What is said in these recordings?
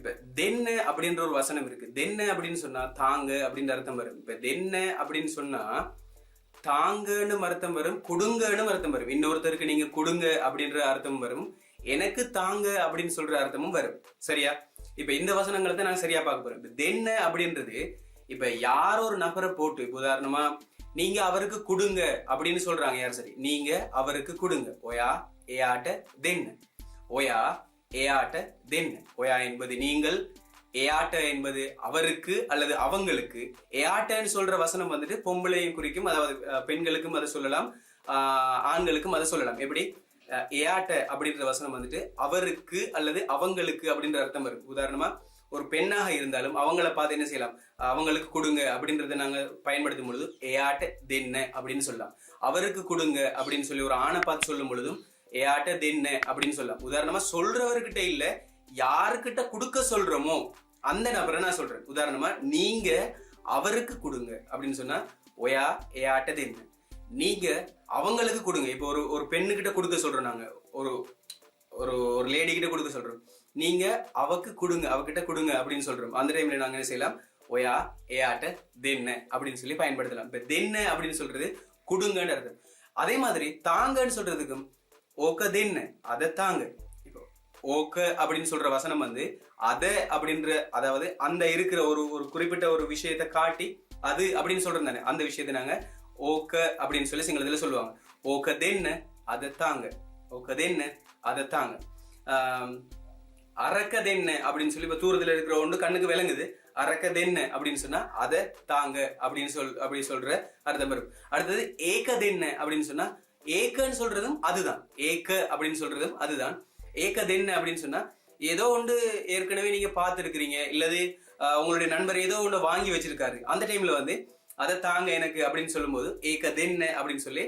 இப்ப தென்ன அப்படின்ற ஒரு வசனம் இருக்கு. தென்ன அப்படின்னு சொன்னா தாங்க அப்படின்ற அர்த்தம் வரும். இப்ப தென்ன அப்படின்னு சொன்னா தாங்கன்னு அர்த்தம் வரும் கொடுங்கன்னு அர்த்தம் வரும். இன்னொருத்தருக்கு நீங்க கொடுங்க அப்படின்ற அர்த்தம் வரும். எனக்கு தாங்க அப்படின்னு சொல்ற அர்த்தமும் வரும். சரியா? இப்ப இந்த வசனங்களை தான் நான் சரியா பார்க்க போறேன் தென்ன அப்படின்றது இப்ப யார் ஒரு நபரை போட்டு இப்ப உதாரணமா நீங்க அவருக்கு கொடுங்க அப்படின்னு சொல்றாங்க. யார் சரி? நீங்க அவருக்கு கொடுங்க. ஓயா ஏ ஆட்ட தென்ன. ஓயா ஏஆட்ட தென்ன ஒயா என்பது நீங்கள் ஏஆட்ட என்பது அவருக்கு அல்லது அவங்களுக்கு. ஏஆட்டன்னு சொல்ற வசனம் வந்துட்டு பொம்பளையும் குறிக்கும் அதாவது பெண்களுக்கும் அதை சொல்லலாம் ஆண்களுக்கும் அதை சொல்லலாம். எப்படி? அஹ், ஏஆட்ட அப்படின்ற வசனம் வந்துட்டு அவருக்கு அல்லது அவங்களுக்கு அப்படின்ற அர்த்தம் இருக்கு. உதாரணமா ஒரு பெண்ணாக இருந்தாலும் அவங்கள பார்த்து என்ன செய்யலாம்? அவங்களுக்கு கொடுங்க அப்படின்றத நாங்கள் பயன்படுத்தும் பொழுது ஏஆட்ட தென்ன அப்படின்னு சொல்லலாம். அவருக்கு கொடுங்க அப்படின்னு சொல்லி ஒரு ஆணை பார்த்து சொல்லும் பொழுதும் ஏஆட்ட தின்ன அப்படின்னு சொல்லலாம் உதாரணமா சொல்றவர்கிட்ட இல்ல யாருக்கிட்ட கொடுக்க சொல்றோமோ அந்த நபரை நான் சொல்றேன். உதாரணமா நீங்க அவருக்கு கொடுங்க. அப்படின்னு சொன்னா ஒயா ஏஆட்ட தின்ன நீங்க அவங்களுக்கு கொடுங்க. இப்போ ஒரு ஒரு பெண்ணுகிட்ட கொடுக்க சொல்றோம் நாங்க. ஒரு ஒரு ஒரு லேடி கிட்ட கொடுக்க சொல்றோம். நீங்க அவக்கு கொடுங்க அவகிட்ட கொடுங்க அப்படின்னு சொல்றோம். அந்த டைம்ல நாங்க என்ன செய்யலாம்? ஒயா ஏஆட்ட தென்ன அப்படின்னு சொல்லி பயன்படுத்தலாம். இப்ப தென்ன அப்படின்னு சொல்றது கொடுங்கன்னு அர்த்தம். அதே மாதிரி தாங்கன்னு சொல்றதுக்கும் ஓக்க தென்ன அதை தாங்க. இப்போ ஓக்க அப்படின்னு சொல்ற வசனம் வந்து அதை அப்படின்ற அதாவது அந்த இருக்கிற ஒரு ஒரு குறிப்பிட்ட ஒரு விஷயத்தை காட்டி அது அப்படின்னு சொல்றோம் அந்த விஷயத்தை நாங்க ஓக்க அப்படின்னு சொல்லி சிங்களத்துல சொல்லுவாங்க. ஓக்க தென்ன அதை தாங்க. ஓக்க தென்ன அதை தாங்க. அறக்கது அரக்கதென்ன அப்படின்னு சொல்லி இப்ப தூரத்துல இருக்கிற ஒன்று கண்ணுக்கு விளங்குது. அரக்கதென்ன அப்படின்னு சொன்னா அதை தாங்க அப்படின்னு சொல் அப்படி சொல்ற அர்த்தம் வரும். அடுத்தது ஏகதென்ன அப்படின்னு சொன்னா ஏக்கன்னு சொல்றதும் அதுதான். ஏக்க அப்படின்னு சொல்றதும் அதுதான். ஏகதென்ன அப்படின்னு சொன்னா ஏதோ ஒன்று ஏற்கனவே நீங்க பார்த்துருக்கிறீங்க இல்லது உங்களுடைய நண்பர் ஏதோ ஒன்று வாங்கி வச்சிருக்காரு. அந்த டைம்ல வந்து அதை தாங்க எனக்கு அப்படின்னு சொல்லும்போது ஏக்க தென்ன அப்படின்னு சொல்லி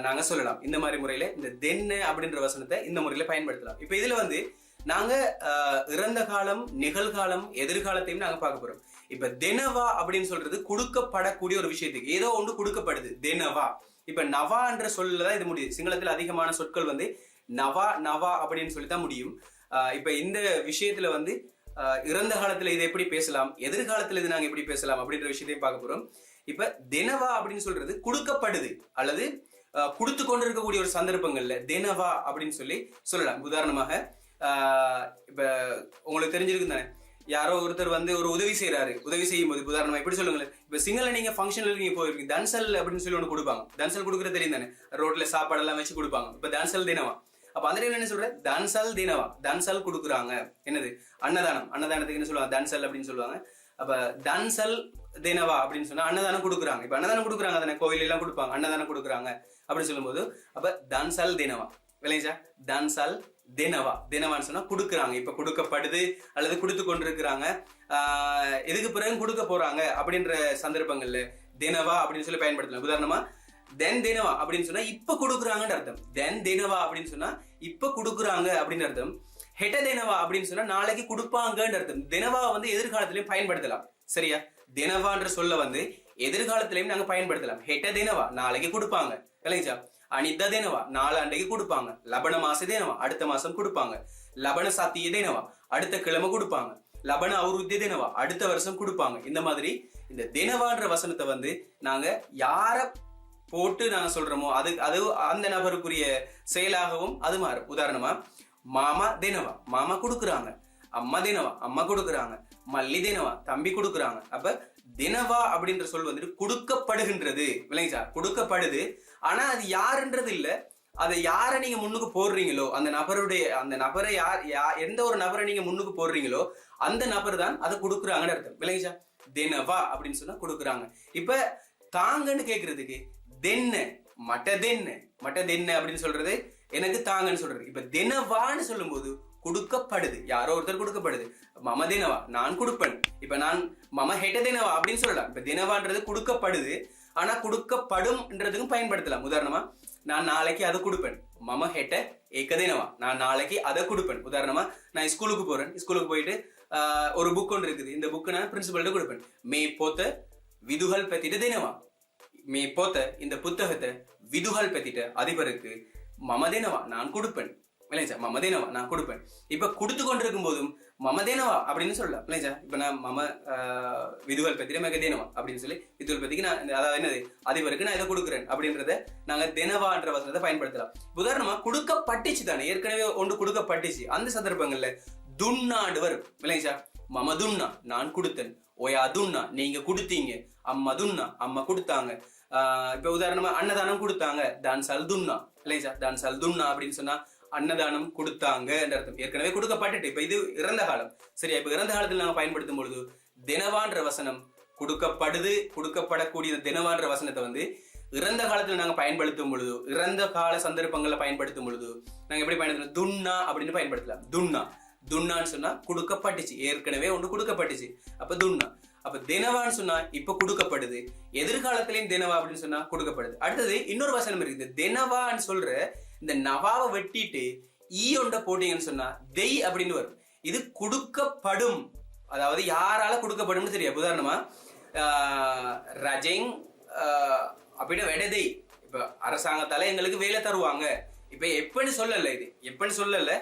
நாங்க சொல்லலாம். இந்த மாதிரி முறையில இந்த தென்ன அப்படின்ற வசனத்தை இந்த முறையில பயன்படுத்தலாம். இப்ப இதுல வந்து நாங்க ஆஹ், இறந்த காலம் நிகழ்காலம் எதிர்காலத்தையும் நாங்க பார்க்க போறோம். இப்ப தெனவா அப்படின்னு சொல்றது கொடுக்கப்படக்கூடிய ஒரு விஷயத்துக்கு ஏதோ ஒன்று கொடுக்கப்படுது. தெனவா இப்ப நவா என்ற சொல்ல தான் இது முடியுது. சிங்களத்தில் அதிகமான சொற்கள் வந்து நவா நவா அப்படின்னு சொல்லி தான் முடியும். இப்போ இப்ப இந்த விஷயத்துல வந்து இறந்த காலத்துல இதை எப்படி பேசலாம் எதிர்காலத்துல இது நாங்க எப்படி பேசலாம் அப்படின்ற விஷயத்தையும் பார்க்க போறோம். இப்ப தினவா அப்படின்னு சொல்றது கொடுக்கப்படுது அல்லது கொடுத்து கொண்டிருக்கக்கூடிய ஒரு சந்தர்ப்பங்கள்ல தினவா அப்படின்னு சொல்லி சொல்லலாம். உதாரணமாக இப்போ இப்ப உங்களுக்கு தெரிஞ்சிருக்கு தானே யாரோ ஒருத்தர் வந்து ஒரு உதவி செய்யறாரு உதவி செய்யும் போது உதாரணமா எப்படி சொல்லுங்களேன்? இப்ப சிங்கள நீங்க ஃபங்க்ஷன்ல நீங்க போயிருக்கீங்க. தன்சல் அப்படின்னு சொல்லி ஒன்று கொடுப்பாங்க. தன்சல் கொடுக்குற தெரியும் தானே? ரோட்ல சாப்பாடு எல்லாம் வச்சு கொடுப்பாங்க. இப்ப தன்சல் தினவா. அப்ப அந்த டைம்ல என்ன சொல்ற? தன்சல் தினவா. தன்சல் கொடுக்குறாங்க. என்னது? அன்னதானம். அன்னதானத்துக்கு என்ன சொல்லுவாங்க? தன்சல் அப்படின்னு சொல்லுவாங்க. அப்ப தன்சல் தினவா அப்படின்னு சொன்னா அன்னதானம் கொடுக்குறாங்க. இப்ப அன்னதானம் கொடுக்குறாங்க தானே? கோயில் எல்லாம் கொடுப்பாங்க. அன்னதானம் கொடுக்குறாங்க அப்படின்னு சொல்லும்போது அப்ப தன்சல் தினவா. விளைஞ்சா தன்சல் தினவா. தினவான்னு சொன்னா கொடுக்குறாங்க. இப்ப கொடுக்கப்படுது அல்லது கொடுத்து கொண்டிருக்கிறாங்க. ஆஹ் இதுக்கு பிறகு கொடுக்க போறாங்க அப்படின்ற சந்தர்ப்பங்கள்ல தினவா அப்படின்னு சொல்லி பயன்படுத்தலாம். உதாரணமா தென் தினவா அப்படின்னு சொன்னா இப்ப கொடுக்குறாங்கன்னு அர்த்தம். தென் தினவா அப்படின்னு சொன்னா இப்ப கொடுக்குறாங்க அப்படின்னு அர்த்தம். ஹெட்ட தினவா அப்படின்னு சொன்னா நாளைக்கு கொடுப்பாங்கன்னு அர்த்தம். தினவா வந்து எதிர்காலத்திலையும் பயன்படுத்தலாம். சரியா? தினவான்ற சொல்ல வந்து எதிர்காலத்திலையும் நாங்க பயன்படுத்தலாம். ஹெட்ட தினவா நாளைக்கு கொடுப்பாங்க. விளைஞ்சா அனிதா தினவா? நாளாண்டைக்கு கொடுப்பாங்க. லபன மாச தினவா? அடுத்த மாசம் கொடுப்பாங்க. லபன சாத்திய தினவா? அடுத்த கிழமை கொடுப்பாங்க. லபன அவுருத்திய தினவா? அடுத்த வருஷம் கொடுப்பாங்க. இந்த மாதிரி இந்த தினவான்ற வசனத்தை வந்து நாங்க யார போட்டு நாங்க சொல்றோமோ அது அது அந்த நபருக்குரிய செயலாகவும் அது மாறும். உதாரணமா மாமா தினவா. மாமா கொடுக்குறாங்க. அம்மா தினவா. அம்மா கொடுக்குறாங்க. மல்லி தினவா தம்பி கொடுக்குறாங்க. அப்ப தினவா அப்படின்ற சொல் வந்துட்டு கொடுக்கப்படுகின்றது. விளங்கிச்சா? கொடுக்கப்படுது. ஆனா அது யாருன்றது இல்ல. அதை யாரை நீங்க முன்னுக்கு போடுறீங்களோ அந்த நபருடைய அந்த நபரை யார் யா- எந்த ஒரு நபரை நீங்க முன்னுக்கு போடுறீங்களோ அந்த நபர் தான் அதை கொடுக்குறாங்கன்னு அர்த்தம். விளைஞ்சா தினவா அப்படின்னு சொன்னா கொடுக்குறாங்க. இப்ப தாங்கன்னு கேக்குறதுக்கு தென்ன மட்ட தென்ன மட்ட தென்ன அப்படின்னு சொல்றது எனக்கு தாங்கன்னு சொல்றது. இப்ப தினவான்னு சொல்லும்போது கொடுக்கப்படுது. யாரோ ஒருத்தர் கொடுக்கப்படுது. மம தினவா நான் கொடுப்பேன். இப்ப நான் மம ஹெட்ட தினவா அப்படின்னு சொல்லலாம் இப்ப தினவான்றது கொடுக்கப்படுது. ஆனா கொடுக்கப்படும்ன்றதுக்கும் பயன்படுத்தலாம். உதாரணமா நான் நாளைக்கு அதை கொடுப்பேன். மம ஹெட்ட ஏக்கதினவா நான் நாளைக்கு அதை கொடுப்பேன். உதாரணமா நான் ஸ்கூலுக்கு போறேன். ஸ்கூலுக்கு போயிட்டு ஒரு புக் ஒன்று இருக்குது. இந்த புக்கு நான் பிரின்சிபல்ட்டு கொடுப்பேன். மே போத்த விதுகள் பத்திட்டு தினவா. மே போத்த இந்த புத்தகத்தை விதுகள் பத்திட்ட அதிபருக்கு மம தினவா நான் கொடுப்பேன். இல்லைங்க சார் மமதேனவா நான் கொடுப்பேன். இப்ப கொடுத்து கொண்டிருக்கும் போதும் மமதேனவா அப்படின்னு சொல்லலாம் இல்லைங்க சார் இப்ப நான் மம ஆஹ், விதுவல் பத்திரி மெகதேனவா அப்படின்னு சொல்லி விதுவல் பத்திக்கு நான் அதாவது என்னது அதிபருக்கு நான் இதை கொடுக்குறேன் அப்படின்றத நாங்க தினவான்ற வசனத்தை பயன்படுத்தலாம். உதாரணமா கொடுக்கப்பட்டுச்சு தானே ஏற்கனவே ஒன்று கொடுக்கப்பட்டுச்சு. அந்த சந்தர்ப்பங்கள்ல துன்னாண்டு வரும் இல்லைங்க சார் மமதுன்னா நான் கொடுத்தேன். ஓயா துன்னா நீங்க கொடுத்தீங்க. அம்மா துன்னா அம்மா கொடுத்தாங்க. ஆஹ் இப்ப உதாரணமா அன்னதானம் கொடுத்தாங்க. தான் சல் துன்னா. இல்லைங்க சார் தான் சல் துண்ணா அப்படின்னு சொன்னா அன்னதானம் கொடுத்தாங்க அர்த்தம். ஏற்கனவே கொடுக்கப்பட்டுட்டு இப்ப இது இறந்த காலம். சரியா? இப்ப இறந்த காலத்தில் நாங்க பயன்படுத்தும் பொழுது தினவான்ற வசனம் கொடுக்கப்படுது கொடுக்கப்படக்கூடிய தினவான்ற வசனத்தை வந்து இறந்த காலத்தில் நாங்க பயன்படுத்தும் பொழுது இறந்த கால சந்தர்ப்பங்கள்ல பயன்படுத்தும் பொழுது நாங்க எப்படி பயன்படுத்தலாம் துண்ணா அப்படின்னு பயன்படுத்தலாம். துன்னா. துண்ணான்னு சொன்னா கொடுக்கப்பட்டுச்சு. ஏற்கனவே ஒன்று கொடுக்கப்பட்டுச்சு. அப்ப துன்னா. அப்ப தினவான்னு சொன்னா இப்ப கொடுக்கப்படுது. எதிர்காலத்திலையும் தினவா அப்படின்னு சொன்னா கொடுக்கப்படுது. அடுத்தது இன்னொரு வசனம் இருக்குது. தினவான்னு சொல்ற இந்த நவாவை வெட்டிட்டு ஈ ஒண்ட போட்டீங்கன்னு சொன்னா தெய் அப்படின்னு வரும். இது கொடுக்கப்படும். அதாவது யாரால கொடுக்கப்படும்னு தெரியும் உதாரணமா ஆஹ், ரஜெங் ஆஹ், அப்படின்னு வெடதை இப்ப அரசாங்கத்தால எங்களுக்கு வேலை தருவாங்க. இப்ப எப்பன்னு சொல்லல இது. எப்பன்னு சொல்லல.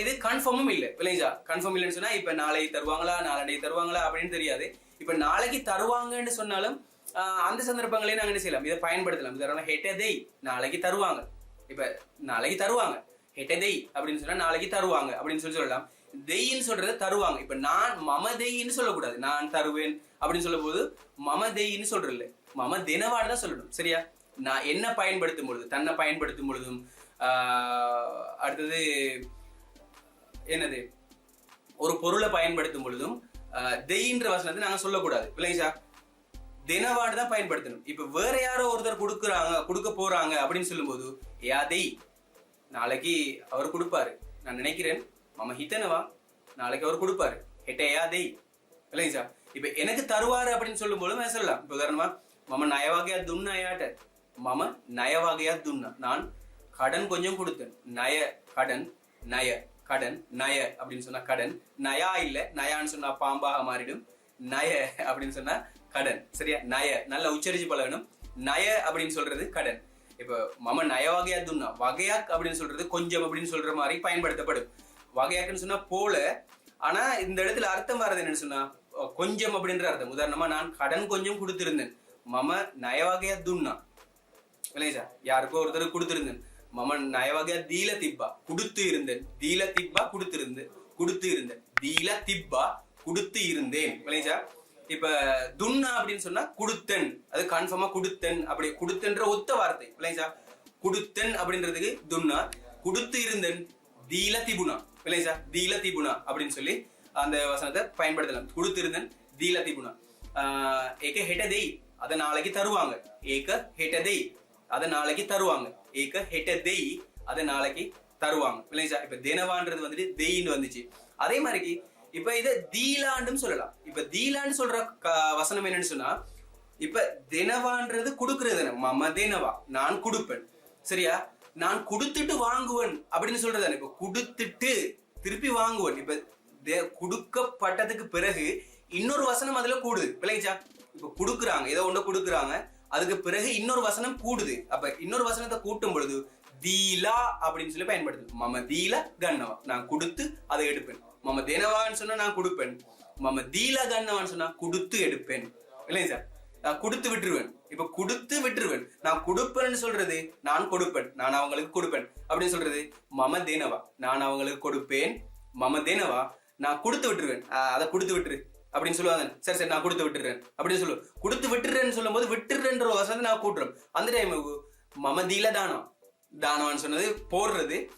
இது கன்ஃபார்மும் இல்லை. இல்லைங்களா கன்ஃபார்ம் இல்லைன்னு சொன்னா இப்ப நாளை தருவாங்களா நாளடைக்கு தருவாங்களா அப்படின்னு தெரியாது. இப்ப நாளைக்கு தருவாங்கன்னு சொன்னாலும் அந்த சந்தர்ப்பங்களையும் நாங்கள் என்ன செய்யலாம்? இதை பயன்படுத்தலாம். உதாரணம் ஹெட்டதை நாளைக்கு தருவாங்க. இப்போ நாளைக்கு தருவாங்க. ஹெட்டதை அப்படின்னு சொன்னா நாளைக்கு தருவாங்க அப்படின்னு சொல்லி சொல்லலாம். தெய்ன்னு சொல்றத தருவாங்க. இப்ப நான் மம தெய்ன்னு சொல்லக்கூடாது. நான் தருவேன் அப்படின்னு சொல்லும் போது மம தெய்ன்னு சொல்றது மம தினவாடு தான் சொல்லணும். சரியா? நான் என்ன பயன்படுத்தும் பொழுது தன்னை பயன்படுத்தும் பொழுதும் அடுத்தது என்னது? ஒரு பொருளை பயன்படுத்தும் பொழுதும் தெய்ன்ற வசனத்தை நாங்க சொல்லக்கூடாது. இல்லைங்க சார்? தினவாடு தான் பயன்படுத்தணும். இப்போ வேற யாரோ ஒருத்தர் கொடுக்குறாங்க கொடுக்க போறாங்க அப்படின்னு சொல்லும்போது யாதை நாளைக்கு அவர் கொடுப்பாரு. நான் நினைக்கிறேன் மம ஹித்தனவா நாளைக்கு அவர் கொடுப்பாரு. ஹெட்டையா யாதை இல்லைங்க சார். இப்போ எனக்கு தருவாரு அப்படின்னு சொல்லும்போது நான் சொல்லலாம்? இப்போ உதாரணமா மம நயவாகையா துண்ணாயாட்ட மம நயவாகையா துண்ணா நான் கடன் கொஞ்சம் கொடுத்தேன். நய கடன் நய கடன் நய அப்படின்னு சொன்னா கடன். நயா இல்ல நயான்னு சொன்னா பாம்பாக மாறிடும். நய அப்படின்னு சொன்னா கடன். சரியா? நய. நல்லா உச்சரிச்சு பழகணும் நய அப்படின்னு சொல்றது கடன். இப்போ மம நய வகையா துண்ணா வகையாக் அப்படின்னு சொல்றது கொஞ்சம் அப்படின்னு சொல்ற மாதிரி பயன்படுத்தப்படும். வகையாக்குன்னு சொன்னா போல. ஆனா இந்த இடத்துல அர்த்தம் வர்றது என்னன்னு சொன்னா கொஞ்சம் அப்படின்ற அர்த்தம். உதாரணமா நான் கடன் கொஞ்சம் கொடுத்திருந்தேன். மம நய வகையா துண்ணா இல்லைங்க சார்? யாருக்கோ ஒருத்தர் கொடுத்திருந்தேன். மம நயவகையா தீல திப்பா கொடுத்து இருந்தேன். தீல திப்பா கொடுத்திருந்தேன் கொடுத்து இருந்தேன். தீல திப்பா கொடுத்து இருந்தேன். இல்லைங்க சார்? இப்ப துண்ணா அப்படின்னு சொன்னா குடுத்தன். அது கன்ஃபார்மா குடுத்தன். அப்படி குடுத்தன்ற ஒத்த வார்த்தை இல்லைங்க சார்? அப்படின்றதுக்கு துண்ணா குடுத்து இருந்தன் தீல திபுனா இல்லைங்க சார்? தீல திபுனா அப்படின்னு சொல்லி அந்த வசனத்தை பயன்படுத்தலாம். கொடுத்திருந்தேன் தீல திபுனா. ஆஹ் ஏக ஹெட்டதெய் அதை நாளைக்கு தருவாங்க. ஏக ஹெட்டதை அதை நாளைக்கு தருவாங்க. ஏக ஹெட்டதெய் அதை நாளைக்கு தருவாங்க. இல்லைங்க சார்? இப்ப தினவான்றது வந்துட்டு தெய்ன்னு வந்துச்சு. அதே மாதிரி இப்ப இத தீலாண்டும் சொல்லலாம். இப்ப தீலாண்டு சொல்ற வசனம் என்னன்னு சொன்னா இப்ப தினவான்றது கொடுக்கறது மம தினவா. நான் கொடுப்பேன். சரியா? நான் கொடுத்துட்டு வாங்குவேன் அப்படின்னு சொல்றது இப்ப கொடுத்துட்டு திருப்பி வாங்குவேன். இப்ப கொடுக்கப்பட்டதுக்கு பிறகு இன்னொரு வசனம் அதுல கூடுது. விளைச்சா இப்ப கொடுக்குறாங்க. ஏதோ ஒண்ணு கொடுக்குறாங்க. அதுக்கு பிறகு இன்னொரு வசனம் கூடுது. அப்ப இன்னொரு வசனத்தை கூட்டும் பொழுது தீலா அப்படின்னு சொல்லி பயன்படுது. மம தீல கண்ணவா. நான் கொடுத்து அதை எடுப்பேன். மம தினவான்னு சொன்னா நான் கொடுப்பேன். மம தீல சொன்னா கொடுத்து எடுப்பேன். இல்லைங்க சார் நான் கொடுத்து விட்டுருவேன். இப்ப கொடுத்து விட்டுருவேன். நான் கொடுப்பேன்னு சொல்றது நான் கொடுப்பேன். நான் அவங்களுக்கு கொடுப்பேன். அப்படின்னு சொல்றது மம தேனவா. நான் அவங்களுக்கு கொடுப்பேன். மம தேனவா நான் கொடுத்து விட்டுருவேன். ஆஹ் அதை கொடுத்து விட்டுரு. அப்படின்னு சொல்லுவாங்க. சரி சரி நான் கொடுத்து விட்டுறேன். அப்படின்னு சொல்லுவேன் கொடுத்து விட்டுறேன்னு சொல்லும்போது விட்டுறேன்ற ஒரு நான் கூட்டுறோம். அந்த டைம் மம தீல தானம் தானவான்னு சொன்னது போடுறது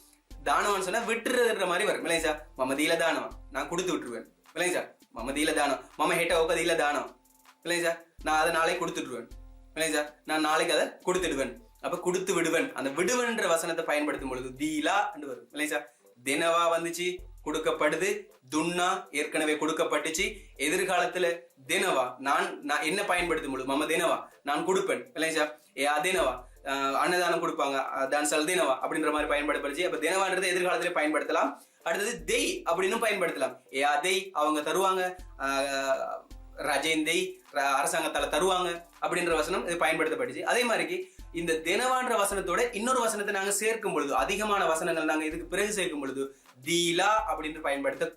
தானவன் சொன்னா விட்டுறதுன்ற மாதிரி வரும். இல்லைங்க சார் தானம் நான் கொடுத்து விட்டுருவேன். இல்லைங்க சார் தானம் மம ஹேட்ட ஒக்க தானம் இல்லைங்க சார் நான் அதை நாளைக்கு கொடுத்துடுவேன் இல்லைங்க சார் நான் நாளைக்கு அதை கொடுத்துடுவேன். அப்ப கொடுத்து விடுவேன். அந்த விடுவன்ற வசனத்தை பயன்படுத்தும் பொழுது தீலா வரும். இல்லைங்க சார் தினவா வந்துச்சு கொடுக்கப்படுது துன்னா ஏற்கனவே கொடுக்கப்பட்டுச்சு எதிர்காலத்துல தினவா நான் நான் என்ன பயன்படுத்தும் பொழுது மம தினவா நான் கொடுப்பேன். இல்லைங்க சார் ஏ அதினவா அன்னதானம் கொடுப்பாங்க. தான் சல் தினவா அப்படின்ற மாதிரி பயன்படுத்தி அப்ப தினவான்றது எதிர்காலத்துல பயன்படுத்தலாம். அடுத்தது தெய் அப்படின்னு பயன்படுத்தலாம். ஏ தெய் அவங்க தருவாங்க. ஆஹ் ரஜேந்தை அரசாங்கத்தால் அரசாங்கத்தால தருவாங்க அப்படின்ற வசனம் இது பயன்படுத்தப்பட்டுச்சு அதே மாதிரிக்கு இந்த தினவான்ற வசனத்தோட இன்னொரு வசனத்தை நாங்க சேர்க்கும் பொழுது அதிகமான வசனங்கள் நாங்க இதுக்கு பிறகு சேர்க்கும் பொழுது தீலா அப்படின்னு பயன்படுத்த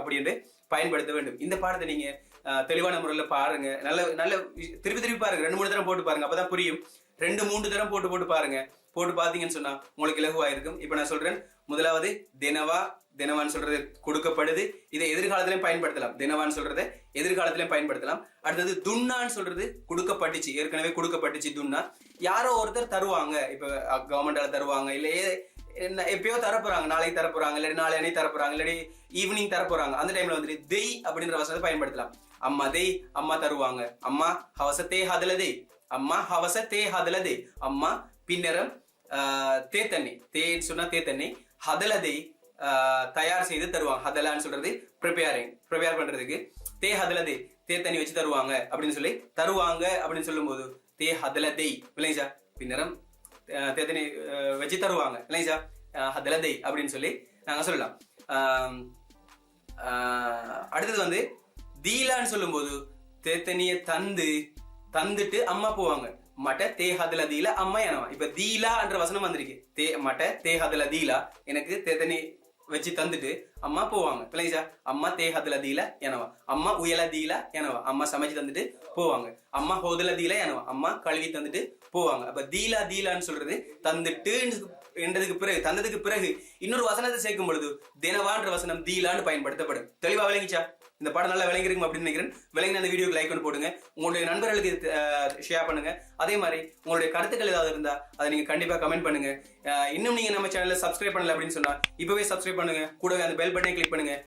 அப்படின்னு பயன்படுத்த வேண்டும். இந்த பாடத்தை நீங்க தெளிவான முறையில் பாருங்க. நல்ல நல்ல திருப்பி திருப்பி பாருங்க. ரெண்டு மூணு தரம் போட்டு பாருங்க. அப்பதான் புரியும். ரெண்டு மூன்று தரம் போட்டு போட்டு பாருங்க. போட்டு பாத்தீங்கன்னு சொன்னா உங்களுக்கு இலகுவா இருக்கும் இப்ப நான் சொல்றேன் முதலாவது தினவா தினவான்னு சொல்றது கொடுக்கப்படுது. இதை எதிர்காலத்திலையும் பயன்படுத்தலாம். தினவான்னு சொல்றதை எதிர்காலத்திலையும் பயன்படுத்தலாம். அடுத்தது துன்னான்னு சொல்றது கொடுக்கப்பட்டுச்சு. ஏற்கனவே கொடுக்கப்பட்டுச்சு துன்னா. யாரோ ஒருத்தர் தருவாங்க. இப்ப கவர்மெண்டால தருவாங்க. இல்லையே என்ன எப்பயோ தரப்போறாங்க. நாளைக்கு தரப்போறாங்க. இல்லாட்டி நாளை அன்னைக்கு தரப்போறாங்க. இல்லாட்டி ஈவினிங் தரப்போறாங்க. அந்த டைம்ல வந்துட்டு தெய் அப்படின்ற வசனத்தை பயன்படுத்தலாம். அம்மா தெய் அம்மா தருவாங்க. அம்மா ஹவசத்தே ஹதல தெய் அம்மா ஹவச தே ஹதலதே. அம்மா பின்னரம் ஆஹ், தேத்தண்ணி தேன்னு சொன்னா தேத்தண்ணி ஹதலதை ஆஹ், தயார் செய்து தருவாங்க. ஹதலான்னு சொல்றது ப்ரிப்பேரிங் ப்ரிப்பேர் பண்றதுக்கு. தே ஹதலதே தேத்தண்ணி வச்சு தருவாங்க அப்படின்னு சொல்லி தருவாங்க அப்படின்னு சொல்லும்போது தே ஹதலதை இல்லைங்க சார்? பின்னரம் அஹ் தண்ணி அஹ் வச்சு தருவாங்க. இல்லைங்க சார்? அஹ் ஹதலதை அப்படின்னு சொல்லி நாங்க சொல்லலாம். ஆஹ் அடுத்தது வந்து தீலான்னு சொல்லும்போது தேத்தனிய தந்து தந்துட்டு அம்மா போவாங்க. மட்ட தே ஹதல அம்மா எனவா. இப்ப தீலா என்ற வசனம் வந்திருக்கு. தே மட்ட தே ஹதல தீலா எனக்கு தேத்தனி வச்சு தந்துட்டு அம்மா போவாங்க. இல்லைங்க அம்மா தே ஹதல தீல எனவா. அம்மா உயல தீல எனவா. அம்மா சமைச்சு தந்துட்டு போவாங்க. அம்மா ஹோதல தீல எனவா. அம்மா கழுவி தந்துட்டு போவாங்க. அப்ப தீலா தீலான்னு சொல்றது தந்துட்டு என்றதுக்கு பிறகு தந்ததுக்கு பிறகு இன்னொரு வசனத்தை சேர்க்கும் பொழுது தினவான்ற வசனம் தீலான்னு பயன்படுத்தப்படும். தெளிவா விளங்கிச்சா? இந்த படம் நல்லா விளங்கிருக்கும் அப்படின்னு நினைக்கிறேன். விளங்கின அந்த வீடியோக்கு லைக் பண்ணி போடுங்க. உங்களுடைய நண்பர்களுக்கு ஷேர் பண்ணுங்க. அதே மாதிரி உங்களுடைய கருத்துக்கள் ஏதாவது இருந்தா அதை நீங்க கண்டிப்பா கமெண்ட் பண்ணுங்க. இன்னும் நீங்க நம்ம சேனல்ல சப்ஸ்கிரைப் பண்ணல அப்படின்னு சொன்னா இப்பவே சப்ஸ்கிரைப் பண்ணுங்க. கூடவே அந்த பெல் பட்டனை கிளிக் பண்ணுங்க.